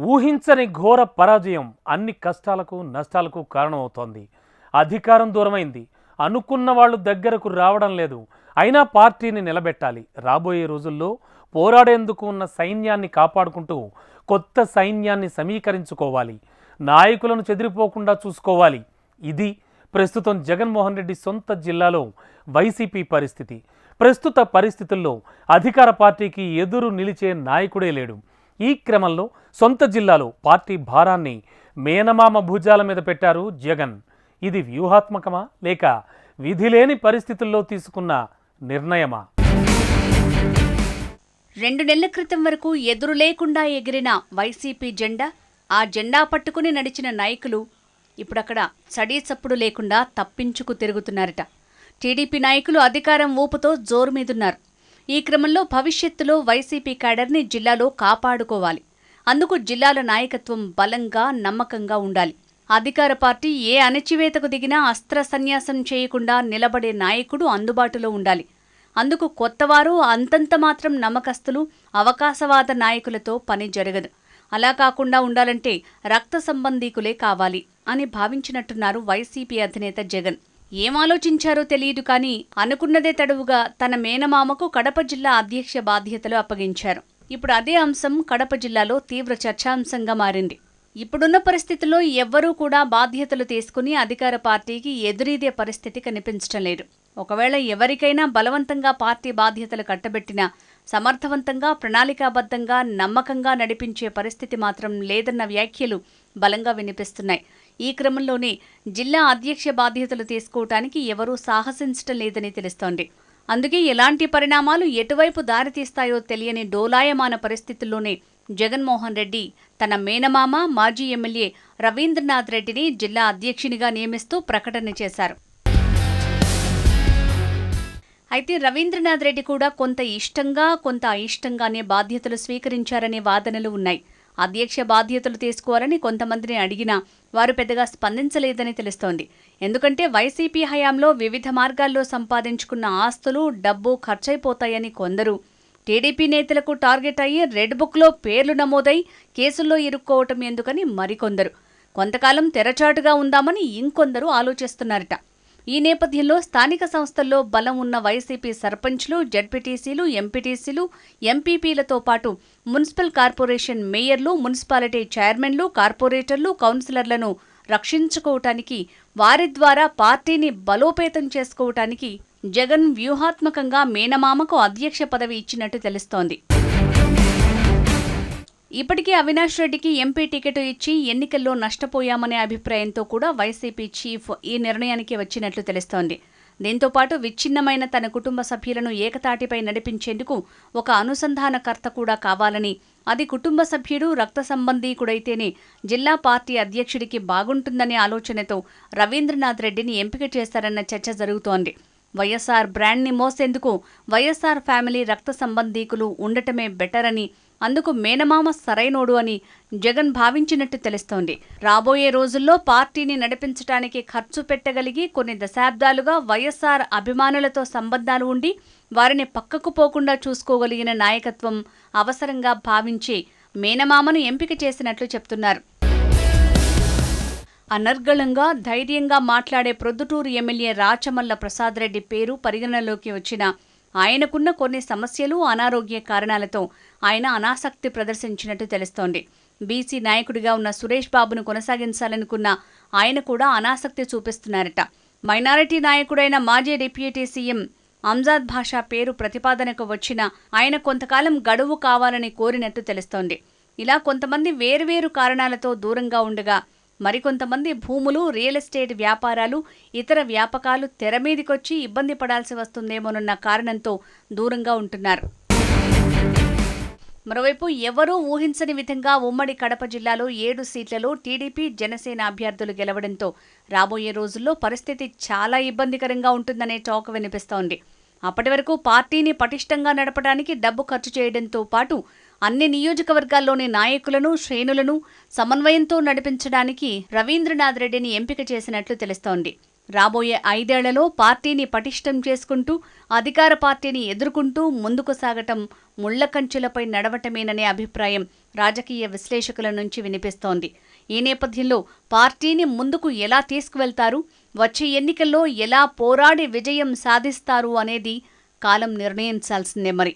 ఊహించని ఘోర పరాజయం అన్ని కష్టాలకు నష్టాలకు కారణమవుతోంది. అధికారం దూరమైంది. అనుకున్న వాళ్ళు దగ్గరకు రావడం లేదు. అయినా పార్టీని నిలబెట్టాలి. రాబోయే రోజుల్లో పోరాడేందుకు ఉన్న సైన్యాన్ని కాపాడుకుంటూ కొత్త సైన్యాన్ని సమీకరించుకోవాలి. నాయకులను చెదిరిపోకుండా చూసుకోవాలి. ఇది ప్రస్తుతం జగన్మోహన్ రెడ్డి సొంత జిల్లాలో వైసీపీ పరిస్థితి. ప్రస్తుత పరిస్థితుల్లో అధికార పార్టీకి ఎదురు నిలిచే నాయకుడే లేడు. ఈ క్రమంలో సొంత జిల్లాలో పార్టీ భారాన్ని మేనమామ భుజాల మీద పెట్టారు జగన్. ఇది వ్యూహాత్మకమా లేక విధిలేని పరిస్థితుల్లో తీసుకున్న నిర్ణయమా? రెండు నెలల క్రితం వరకు ఎదురు లేకుండా ఎగిరిన వైసీపీ జెండా ఆ జెండా పట్టుకుని నడిచిన నాయకులు ఇప్పుడక్కడ సడీ చప్పుడు లేకుండా తప్పించుకు తిరుగుతున్నారట. టీడీపీ నాయకులు అధికారం ఊపుతో జోరు మీదున్నారు ఈ క్రమంలో భవిష్యత్తులో వైసీపీ క్యాడర్ని జిల్లాలో కాపాడుకోవాలి. అందుకు జిల్లాల నాయకత్వం బలంగా నమ్మకంగా ఉండాలి. అధికార పార్టీ ఏ అణచివేతకు దిగినా అస్త్ర సన్యాసం చేయకుండా నిలబడే నాయకుడు అందుబాటులో ఉండాలి. అందుకు కొత్తవారు అంతంత మాత్రం నమ్మకస్తులు అవకాశవాద నాయకులతో పని జరగదు. అలా కాకుండా ఉండాలంటే రక్త సంబంధీకులే కావాలి అని భావించినట్టున్నారు వైసీపీ అధినేత జగన్. ఏమాలోచించారో తెలియదు కానీ అనుకున్నదే తడువుగా తన మేనమామకు కడప జిల్లా అధ్యక్ష బాధ్యతలు అప్పగించారు. ఇప్పుడు అదే అంశం కడప జిల్లాలో తీవ్ర చర్చాంశంగా మారింది. ఇప్పుడున్న పరిస్థితుల్లో ఎవ్వరూ కూడా బాధ్యతలు తీసుకుని అధికార పార్టీకి ఎదురీదే పరిస్థితి కనిపించడం లేదు. ఒకవేళ ఎవరికైనా బలవంతంగా పార్టీ బాధ్యతలు కట్టబెట్టినా సమర్థవంతంగా ప్రణాళికాబద్ధంగా నమ్మకంగా నడిపించే పరిస్థితి మాత్రం లేదన్న వ్యాఖ్యలు బలంగా వినిపిస్తున్నాయి. ఈ క్రమంలోనే జిల్లా అధ్యక్ష బాధ్యతలు తీసుకోవటానికి ఎవరూ సాహసించటం లేదని తెలుస్తోంది. అందుకే ఎలాంటి పరిణామాలు ఎటువైపు దారితీస్తాయో తెలియని డోలాయమాన పరిస్థితుల్లోనే జగన్మోహన్ రెడ్డి తన మేనమామ మాజీ ఎమ్మెల్యే రవీంద్రనాథ్ రెడ్డిని జిల్లా అధ్యక్షునిగా నియమిస్తూ ప్రకటన చేశారు. అయితే రవీంద్రనాథ్ రెడ్డి కూడా కొంత ఇష్టంగా కొంత అయిష్టంగానే బాధ్యతలు స్వీకరించారనే వాదనలు ఉన్నాయి. అధ్యక్ష బాధ్యతలు తీసుకోవాలని కొంతమందిని అడిగినా వారు పెద్దగా స్పందించలేదని తెలుస్తోంది. ఎందుకంటే వైసీపీ హయాంలో వివిధ మార్గాల్లో సంపాదించుకున్న ఆస్తులు డబ్బు ఖర్చయిపోతాయని కొందరు. టీడీపీ నేతలకు టార్గెట్ అయ్యి రెడ్ బుక్లో పేర్లు నమోదై కేసుల్లో ఇరుక్కోవటం ఎందుకని మరికొందరు. కొంతకాలం తెరచాటుగా ఉందామని ఇంకొందరు ఆలోచిస్తున్నారట. ఈ నేపథ్యంలో స్థానిక సంస్థల్లో బలం ఉన్న వైసీపీ సర్పంచ్లు జడ్పీటీసీలు ఎంపీటీసీలు ఎంపీపీలతో పాటు మున్సిపల్ కార్పొరేషన్ మేయర్లు మున్సిపాలిటీ చైర్మన్లు కార్పొరేటర్లు కౌన్సిలర్లను రక్షించుకోవటానికి వారి ద్వారా పార్టీని బలోపేతం చేసుకోవటానికి జగన్ వ్యూహాత్మకంగా మేనమామకు అధ్యక్ష పదవి ఇచ్చినట్టు తెలుస్తోంది. ఇప్పటికే అవినాష్ రెడ్డికి ఎంపీ టికెట్ ఇచ్చి ఎన్నికల్లో నష్టపోయామనే అభిప్రాయంతో కూడా వైసీపీ చీఫ్ ఈ నిర్ణయానికి వచ్చినట్లు తెలుస్తోంది. దీంతో పాటు విచ్ఛిన్నమైన తన కుటుంబ సభ్యులను ఏకతాటిపై నడిపించేందుకు ఒక అనుసంధానకర్త కూడా కావాలని అది కుటుంబ సభ్యుడు రక్త సంబంధీకుడైతేనే జిల్లా పార్టీ అధ్యక్షుడికి బాగుంటుందనే ఆలోచనతో రవీంద్రనాథ్ రెడ్డిని ఎంపిక చేస్తారన్న చర్చ జరుగుతోంది. వైఎస్ఆర్ బ్రాండ్ని మోసేందుకు వైఎస్ఆర్ ఫ్యామిలీ రక్త సంబంధీకులు ఉండటమే బెటర్ అని అందుకు మేనమామ సరైనోడు అని జగన్ భావించినట్టు తెలుస్తోంది. రాబోయే రోజుల్లో పార్టీని నడిపించడానికి ఖర్చు పెట్టగలిగి కొన్ని దశాబ్దాలుగా వైఎస్ఆర్ అభిమానులతో సంబంధాలు ఉండి వారిని పక్కకు పోకుండా చూసుకోగలిగిన నాయకత్వం అవసరంగా భావించి మేనమామను ఎంపిక చేసినట్లు చెప్తున్నారు. అనర్గళంగా ధైర్యంగా మాట్లాడే ప్రొద్దుటూరు ఎమ్మెల్యే రాచమల్ల ప్రసాద్ రెడ్డి పేరు పరిగణలోకి వచ్చిన ఆయనకున్న కొన్ని సమస్యలు అనారోగ్య కారణాలతో ఆయన అనాసక్తి ప్రదర్శించినట్టు తెలుస్తోంది. బీసీ నాయకుడిగా ఉన్న సురేష్ బాబును కొనసాగించాలనుకున్న ఆయన కూడా అనాసక్తి చూపిస్తున్నారట. మైనారిటీ నాయకుడైన మాజీ డిప్యూటీ సీఎం అంజాద్ భాషా పేరు ప్రతిపాదనకు వచ్చిన ఆయన కొంతకాలం గడువు కావాలని కోరినట్టు తెలుస్తోంది. ఇలా కొంతమంది వేర్వేరు కారణాలతో దూరంగా ఉండగా మరికొంతమంది భూములు రియల్ ఎస్టేట్ వ్యాపారాలు ఇతర వ్యాపకాలు తెరమీదికొచ్చి ఇబ్బంది పడాల్సి వస్తుందేమోనన్న కారణంతో దూరంగా ఉంటున్నారు. మరోవైపు ఎవరూ ఊహించని విధంగా ఉమ్మడి కడప జిల్లాలో ఏడు సీట్లలో టీడీపీ జనసేన అభ్యర్థులు గెలవడంతో రాబోయే రోజుల్లో పరిస్థితి చాలా ఇబ్బందికరంగా ఉంటుందనే టాక్ వినిపిస్తోంది. అప్పటి వరకు పార్టీని పటిష్టంగా నడపడానికి డబ్బు ఖర్చు చేయడంతో పాటు అన్ని నియోజకవర్గాల్లోని నాయకులను శ్రేణులను సమన్వయంతో నడిపించడానికి రవీంద్రనాథ్ రెడ్డిని ఎంపిక చేసినట్లు తెలుస్తోంది. రాబోయే ఐదేళ్ళలో పార్టీని పటిష్టం చేసుకుంటూ అధికార పార్టీని ఎదుర్కొంటూ ముందుకు సాగటం ముళ్ళకంచులపై నడవటమేననే అభిప్రాయం రాజకీయ విశ్లేషకుల నుంచి వినిపిస్తోంది. ఈ నేపథ్యంలో పార్టీని ముందుకు ఎలా తీసుకువెళ్తారు వచ్చే ఎన్నికల్లో ఎలా పోరాడి విజయం సాధిస్తారు అనేది కాలం నిర్ణయించాల్సిందే మరి.